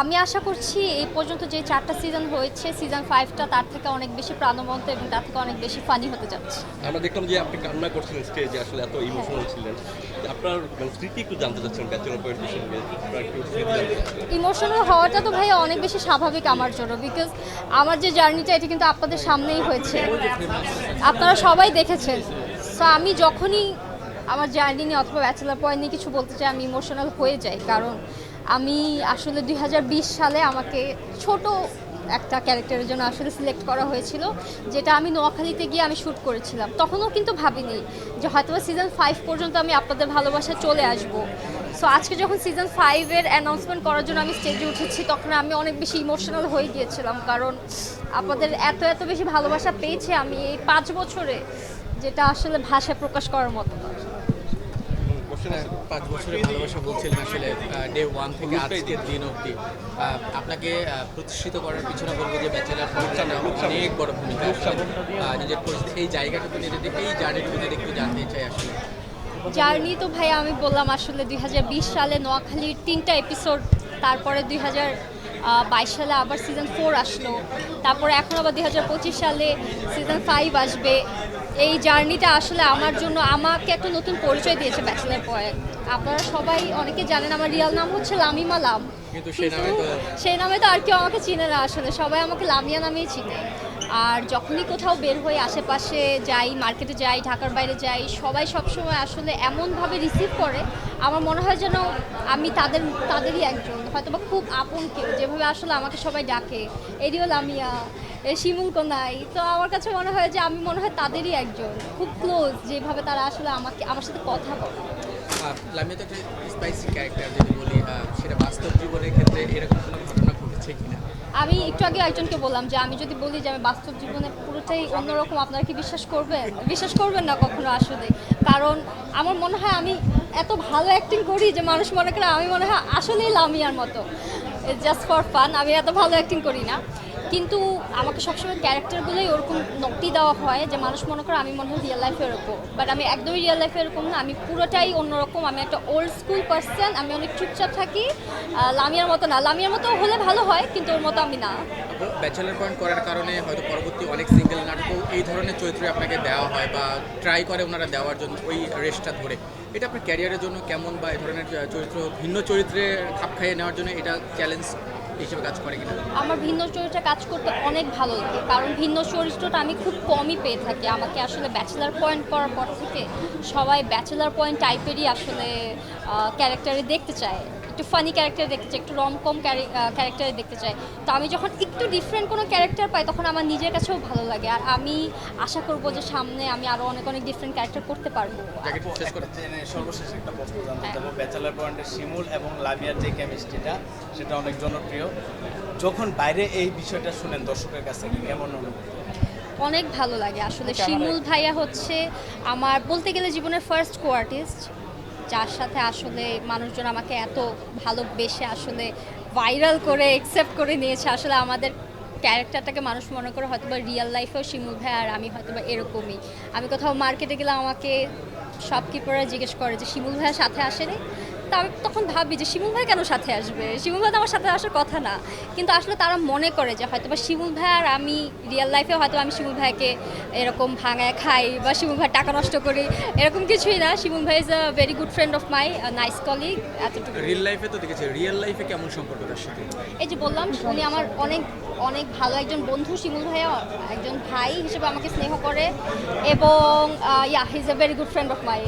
আমি আশা করছি এই পর্যন্ত যে চারটা সিজন হয়েছে সিজন ফাইভটা তার থেকে অনেক বেশি প্রাণবন্ত এবং তার থেকে অনেক বেশি ফানি হতে যাচ্ছে। আমরা দেখলাম যে আপনি কান্না করছিলেন স্টেজে আসলে এত ইমোশনাল ছিলেন। আপনার মানে স্মৃতি একটু জানতে চাচ্ছেন ব্যাচেলর পয়েন্ট। ইমোশনাল হওয়াটা তো ভাই অনেক বেশি স্বাভাবিক আমার জন্য বিকজ আমার যে জার্নিটা এটা কিন্তু আপনাদের সামনেই হয়েছে। আপনারা সবাই দেখেছেন। সো আমি যখনই আমার জার্নি নিয়ে অথবা ব্যাচেলার পয়েন্ট নিয়ে কিছু বলতে চাই আমি ইমোশনাল হয়ে যাই। কারণ আমি আসলে দু হাজার বিশ সালে আমাকে ছোট একটা ক্যারেক্টারের জন্য আসলে সিলেক্ট করা হয়েছিল, যেটা আমি নোয়াখালীতে গিয়ে আমি শ্যুট করেছিলাম। তখনও কিন্তু ভাবিনি যে হয়তো সিজন ফাইভ পর্যন্ত আমি আপনাদের ভালোবাসা চলে আসব। সো আজকে যখন সিজন ফাইভের অ্যানাউন্সমেন্ট করার জন্য আমি স্টেজে উঠেছি, তখন আমি অনেক বেশি ইমোশনাল হয়ে গিয়েছিলাম, কারণ আপনাদের এত এত বেশি ভালোবাসা পেয়েছে আমি এই পাঁচ বছরে, যেটা আসলে ভাষায় প্রকাশ করার মতো। আছে পাঁচ বছরের ভালোবাসা বলছিলেন আসলে ডে ওয়ান থেকে আজকের দিন অবধি আপনাকে প্রতিষ্ঠিত করার পিছনে বলব যে ব্যাচেলার অনেক বড় ভূমিকা নিজের এই এই জার্নিটুকু একটু জানতে চাই আসলে। জার্নি তো ভাই, আমি বললাম আসলে দুই হাজার বিশ সালে নোয়াখালীর তিনটা এপিসোড তারপরে দুই বাইশ সালে আবার সিজন ফোর আসলো, তারপরে এখন আবার দুই হাজার পঁচিশ সালে সিজন ফাইভ আসবে। এই জার্নিটা আসলে আমার জন্য আমাকে একটা নতুন পরিচয় দিয়েছে ব্যাচেলার পয়েন্ট আপনারা সবাই অনেকে জানেন আমার রিয়াল নাম হচ্ছে লামিমা লাম। কিন্তু সেই নামে তো- সেই নামে তো আর কেউ আমাকে চিনে না আসলে সবাই আমাকে লামিয়া নামেই চিনে। আর যখনই কোথাও বের হয়ে আশেপাশে যাই মার্কেটে যাই ঢাকার বাইরে যাই সবাই সবসময় আসলে এমনভাবে রিসিভ করে আমার মনে হয় যেন আমি তাদের তাদেরই একজন। হয়তো বা খুব আপন কেউ যেভাবে আসলে আমাকে সবাই ডাকে এরিও লামিয়া। এ শিমুল কোনাই তো আমার কাছে মনে হয় যে আমি মনে হয় তাদেরই একজন। খুব ক্লোজ যেভাবে তারা আসলে আমাকে আমার সাথে কথা বলে। লামিয়া তো একটা স্পাইসি ক্যারেক্টার যদি বলি সেটা বাস্তব জীবনের ক্ষেত্রে এরকম কোনো ঘটনা ঘটেছে কিনা? আমি একটু আগে একজনকে বললাম যে আমি যদি বলি যে আমি বাস্তব জীবনে পুরোটাই অন্যরকম আপনারা কি বিশ্বাস করবেন? বিশ্বাস করবেন না কখনো আসলে। কারণ আমার মনে হয় আমি এত ভালো অ্যাক্টিং করি যে মানুষ মনে করে আমি মনে হয় আসলেই লামিয়ার মতো। জাস্ট ফর ফান আমি এত ভালো অ্যাক্টিং করি না। কিন্তু আমাকে সবসময় ক্যারেক্টারগুলোই ওরকম নটি দেওয়া হয় যে মানুষ মনে করে আমি মনে হয় রিয়েল লাইফে এরকম বাট আমি একদমই রিয়েল লাইফে এরকম না, আমি পুরোটাই অন্যরকম, আমি একটা ওল্ড স্কুল পার্সন আমি অনেক চুপচাপ থাকি লামিয়ার মতো না। লামিয়ার মতো হলে ভালো হয়, কিন্তু ওর মতো আমি না। ব্যাচেলার পয়েন্ট করার কারণে হয়তো পরবর্তী অনেক সিঙ্গেল নাটকও এই ধরনের চরিত্রে আপনাকে দেওয়া হয় বা ট্রাই করে ওনারা দেওয়ার জন্য ওই রেসটা ধরে। এটা আপনার ক্যারিয়ারের জন্য কেমন বা এই ধরনের চরিত্র ভিন্ন চরিত্রে খাপ খাইয়ে নেওয়ার জন্য এটা চ্যালেঞ্জ হিসেবে কাজ করে কিনা? আমার ভিন্ন চরিত্রে কাজ করতে অনেক ভালো লাগে, কারণ ভিন্ন চরিত্রটা আমি খুব কমই পেয়ে থাকি। আমাকে আসলে ব্যাচেলার পয়েন্ট করার পর থেকে সবাই ব্যাচেলার পয়েন্ট টাইপেরই আসলে ক্যারেক্টারে দেখতে চায়। একটু ফানি ক্যারেক্টার দেখতে চাই একটু রম কম ক্যারেক্টারে দেখতে চাই। তো আমি যখন একটু ডিফারেন্ট কোনো ক্যারেক্টার পাই তখন আমার নিজের কাছেও ভালো লাগে। আর আমি আশা করব যে সামনে আমি আরও অনেক অনেক ডিফারেন্ট ক্যারেক্টার করতে পারব। যাকে শেষ করে। জেনে সর্বশেষ একটা প্রশ্ন জানতে চাবো। ব্যাচেলার পয়েন্টের শিমুল এবং লামিয়ার যে কেমিস্ট্রিটা সেটা অনেক জনপ্রিয়। যখন বাইরে এই বিষয়টা শুনেন দর্শকের কাছ কেমন অনুভূতি? অনেক ভালো লাগে। আসলে শিমুল ভাইয়া হচ্ছে আমার বলতে গেলে জীবনের ফার্স্ট কো আর্টিস্ট যার সাথে আসলে মানুষজন আমাকে এত ভালোবেসে আসলে ভাইরাল করে একসেপ্ট করে নিয়েছে। আসলে আমাদের ক্যারেক্টারটাকে মানুষ মনে করে হয়তো বা রিয়েল লাইফেও শিমুল ভাই আর আমি হয়তো বা এরকমই। আমি কোথাও মার্কেটে গেলে আমাকে শপকিপাররা জিজ্ঞেস করে যে, শিমুল ভাইয়ের সাথে আসেনি? তা আমি তখন ভাবি যে শিমুল ভাই কেন সাথে আসবে? শিমুল ভাই তো আমার সাথে আসার কথা না। কিন্তু আসলে তারা মনে করে যে হয়তো বা শিমুল ভাই আর আমি রিয়েল লাইফে হয়তো আমি শিমুল ভাইকে এরকম ভাঙায় খাই বা শিমুল ভাই টাকা নষ্ট করি এরকম কিছুই না। শিমুল ভাই is a very good friend of my nice colleague এতটুকু। রিয়েল লাইফে তো দেখেছি রিয়েল লাইফে কেমন সম্পর্ক তার সাথে? এই যে বললাম উনি আমার অনেক অনেক ভালো একজন বন্ধু শিমুল ভাইয়া একজন ভাই হিসেবে আমাকে স্নেহ করে এবং yeah his a very good friend of my